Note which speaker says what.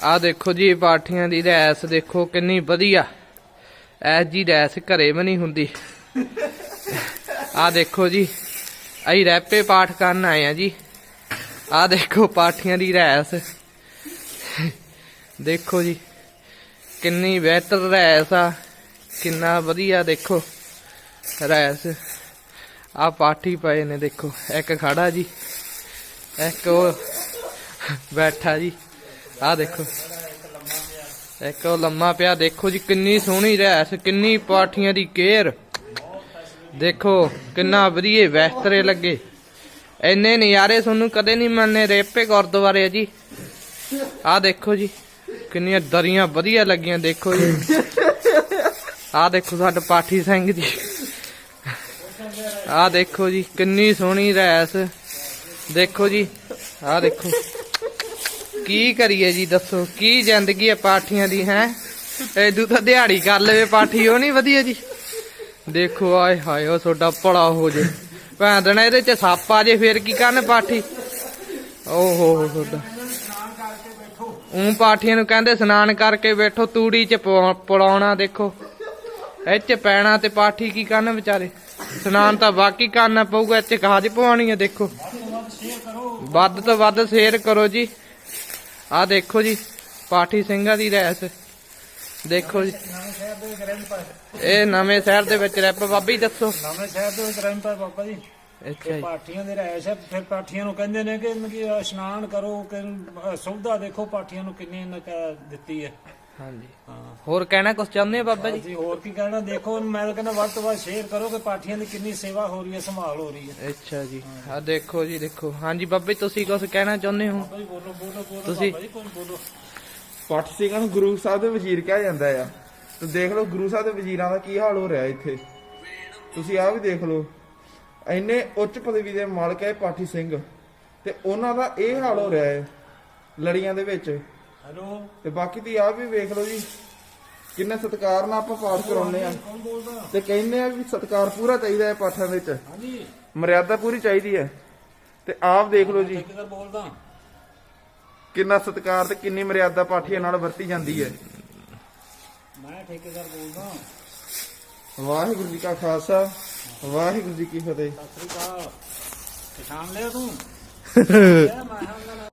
Speaker 1: ਆ ਦੇਖੋ ਜੀ ਪਾਠੀਆਂ ਦੀ ਰੈਸ ਦੇਖੋ, ਕਿੰਨੀ ਵਧੀਆ। ਐਸ ਜੀ ਰੈਸ ਘਰੇ ਵੀ ਨਹੀਂ ਹੁੰਦੀ। ਆ ਦੇਖੋ ਜੀ, ਅਸੀਂ ਰੈਪੇ ਪਾਠ ਕਰਨ ਆਏ ਆ ਜੀ। ਆ ਦੇਖੋ ਪਾਠੀਆਂ ਦੀ ਰੈਸ। ਦੇਖੋ ਜੀ, ਕਿੰਨੀ ਬਿਹਤਰ ਰੈਸ ਆ, ਕਿੰਨਾ ਵਧੀਆ ਦੇਖੋ ਰੈਸ। ਆ ਪਾਠੀ ਪਏ ਨੇ ਦੇਖੋ, ਇੱਕ ਖੜਾ ਜੀ, ਇੱਕ ਉਹ ਬੈਠਾ ਜੀ। ਆ ਦੇਖੋ। ਇੱਕ ਉਹ ਲੰਮਾ ਪਿਆ। ਦੇਖੋ ਜੀ, ਕਿੰਨੀ ਸੋਹਣੀ ਰਹਿਸ, ਕਿੰਨੀ ਪਾਠੀਆਂ ਦੀ ਕੇਅਰ। ਦੇਖੋ, ਕਿੰਨਾ ਵਧੀਆ ਬਿਹਤਰੇ ਲੱਗੇ। ਇੰਨੇ ਨਜ਼ਾਰੇ ਤੁਹਾਨੂੰ ਕਦੇ ਨਹੀਂ ਮੰਨੇ ਰੇਪੇ ਗੁਰਦੁਆਰੇ ਆ ਜੀ। ਆ ਦੇਖੋ ਜੀ, ਕਿੰਨੀਆਂ ਦਰੀਆਂ ਵਧੀਆ ਲੱਗੀਆਂ, ਦੇਖੋ ਜੀ। ਆ ਦੇਖੋ ਸਾਡਾ ਪਾਠੀ ਸਿੰਘ ਜੀ। ਆ ਦੇਖੋ ਜੀ, ਕਿੰਨੀ ਸੋਹਣੀ ਰੈਸ ਦੇਖੋ ਜੀ ਆ ਦੇਖੋ। ਕੀ ਕਰੀਏ ਜੀ, ਦੱਸੋ, ਕੀ ਜ਼ਿੰਦਗੀ ਹੈ ਪਾਠੀਆਂ ਦੀ, ਹੈ? ਐਦੂ ਤਾਂ ਦਿਹਾੜੀ ਕਰ ਲਵੇ ਪਾਠੀ, ਉਹ ਨਹੀਂ ਵਧੀਆ ਜੀ। ਦੇਖੋ, ਆਏ ਹਾਏ, ਉਹ ਤੁਹਾਡਾ ਭਲਾ ਹੋ ਜੇ। ਭੈਣ ਦੇਣਾ ਇਹਦੇ ਚ ਸੱਪ ਆ ਜੇ, ਫੇਰ ਕੀ ਕਰਨ ਪਾਠੀ? ਓਹੋ, ਹੋ ਤੁਹਾਡਾ। ਉਂ ਪਾਠੀਆਂ ਨੂੰ ਕਹਿੰਦੇ ਇਸ਼ਨਾਨ ਕਰਕੇ ਬੈਠੋ, ਤੂੜੀ ਚ ਪਵਾ- ਪੜਾਉਣਾ ਦੇਖੋ। ਇਹ ਚ ਪੈਣਾ ਤੇ ਪਾਠੀ ਕੀ ਕਰਨ ਵਿਚਾਰੇ? ਇਸ਼ਨਾਨ ਤਾਂ ਬਾਕੀ ਕਰਨਾ ਪਊਗਾ, ਇਹ ਚ ਕਾਜ ਪਵਾਉਣੀ ਹੈ ਦੇਖੋ। ਵੱਧ ਤੋਂ ਵੱਧ ਸ਼ੇਅਰ ਕਰੋ ਜੀ। ਆ ਦੇਖੋ ਜੀ ਪਾਠੀ ਸਿੰਘਾਂ ਦੀ ਰੈਸ ਦੇਖੋ ਜੀ। ਇਹ ਨਵੇਂ ਸ਼ਹਿਰ ਦੇ ਵਿੱਚ ਰੈਪ ਬਾਬੀ ਦੱਸੋ।
Speaker 2: ਨਵੇਂ ਸ਼ਹਿਰ ਦੇ ਵਿੱਚ ਪਏ ਬਾਬਾ ਜੀ।
Speaker 1: ਅੱਛਾ ਜੀ।
Speaker 2: ਪਾਠੀਆਂ ਦੇ ਰਹਿਸ਼ ਹੈ ਫਿਰ ਪਾਠੀਆਂ ਨੂੰ ਕਹਿੰਦੇ ਨੇ ਕਿ ਇਸ਼ਨਾਨ ਕਰੋ ਕਿ ਸੁਵਿਧਾ ਦੇਖੋ ਪਾਠੀਆਂ ਨੂੰ ਕਿੰਨੀ ਇਹਨਾਂ ਦਿੱਤੀ ਹੈ।
Speaker 1: ਹਾਂਜੀ।
Speaker 2: ਹਾਂ।
Speaker 1: ਹੋਰ ਕਹਿਣਾ ਕੁਝ ਚਾਹੁੰਦੇ ਹੋ ਬਾਬਾ ਜੀ?
Speaker 2: ਜੀ ਹੋਰ ਕੀ ਕਹਿਣਾ? ਦੇਖੋ ਮੈਂ ਤਾਂ ਕਹਿੰਦਾ ਵੱਧ ਤੋਂ ਵੱਧ ਸ਼ੇਅਰ ਕਰੋ ਕਿ ਪਾਠੀਆਂ ਦੀ ਕਿੰਨੀ ਸੇਵਾ ਹੋ ਰਹੀ ਹੈ ਸੰਭਾਲ ਹੋ ਰਹੀ ਹੈ।
Speaker 1: ਅੱਛਾ ਜੀ। ਆ ਦੇਖੋ ਜੀ ਦੇਖੋ। ਹਾਂਜੀ ਬਾਬੇ ਤੁਸੀਂ ਕੁਝ ਕਹਿਣਾ ਚਾਹੁੰਦੇ ਹੋ?
Speaker 2: ਭਾਈ ਬੋਲੋ ਬੋਲੋ ਬੋਲੋ
Speaker 1: ਤੁਸੀਂ-
Speaker 2: ਬਾਬਾ ਜੀ ਕੋਈ ਬੋਲੋ।
Speaker 3: ਪੱਟ ਸਿੰਘਾਂ ਨੂੰ ਗੁਰੂ ਸਾਹਿਬ ਦੇ ਵਜ਼ੀਰ ਕਿਹਾ ਜਾਂਦਾ ਆ। ਤੇ ਦੇਖ ਲਓ ਗੁਰੂ ਸਾਹਿਬ ਦੇ ਵਜ਼ੀਰਾਂ ਦਾ ਕੀ ਹਾਲ ਹੋ ਰਿਹਾ ਇੱਥੇ। ਤੁਸੀਂ ਆਹ ਵੀ ਦੇਖ ਲਓ ਇੰਨੇ ਉੱਚ ਪਦਵੀ ਦੇ ਮਾਲਕ ਹੈ ਪਾਠੀ ਸਿੰਘ। ਤੇ ਉਹਨਾਂ ਦਾ ਇਹ ਹਾਲ ਹੋ ਰਿਹਾ ਹੈ ਲੜੀਆਂ ਦੇ ਵਿੱਚ।
Speaker 2: ਹੈਲੋ।
Speaker 3: ਤੇ ਬਾਕੀ ਦੀ ਆਹ ਵੀ ਵੇਖ ਲਓ ਜੀ ਕਿੰਨੇ ਸਤਿਕਾਰ ਨਾਲ ਆਪਾਂ ਪਾਠ ਕਰਾਉਂਦੇ ਆ
Speaker 2: ਕੌਣ ਬੋਲਦਾ?
Speaker 3: ਤੇ ਕਹਿੰਦੇ ਆ ਵੀ ਸਤਿਕਾਰ ਪੂਰਾ ਚਾਹੀਦਾ ਹੈ ਪਾਠਾਂ ਵਿੱਚ।
Speaker 2: ਹਾਂਜੀ।
Speaker 3: ਮਰਿਆਦਾ ਪੂਰੀ ਚਾਹੀਦੀ ਹੈ। ਤੇ ਆਪ ਦੇਖ ਲਓ ਜੀ
Speaker 2: ਠੇਕੇਦਾਰ ਬੋਲਦਾ?
Speaker 3: ਕਿੰਨਾ ਸਤਿਕਾਰ ਤੇ ਕਿੰਨੀ ਮਰਿਆਦਾ ਪਾਠੀਆਂ ਨਾਲ ਵਰਤੀ ਜਾਂਦੀ ਹੈ।
Speaker 2: ਮੈਂ ਠੇਕੇਦਾਰ ਬੋਲਦਾ।
Speaker 3: ਵਾਹਿਗੁਰੂ ਜੀ ਕਾ ਖਾਲਸਾ ਵਾਹਿਗੁਰੂ ਜੀ ਕੀ ਫਤਿਹ।
Speaker 2: ਸਤਿ ਸ੍ਰੀ ਅਕਾਲ। ਪਛਾਣ ਲਿਆ ਤੂੰ? ਮੈਂ ਹਾਂ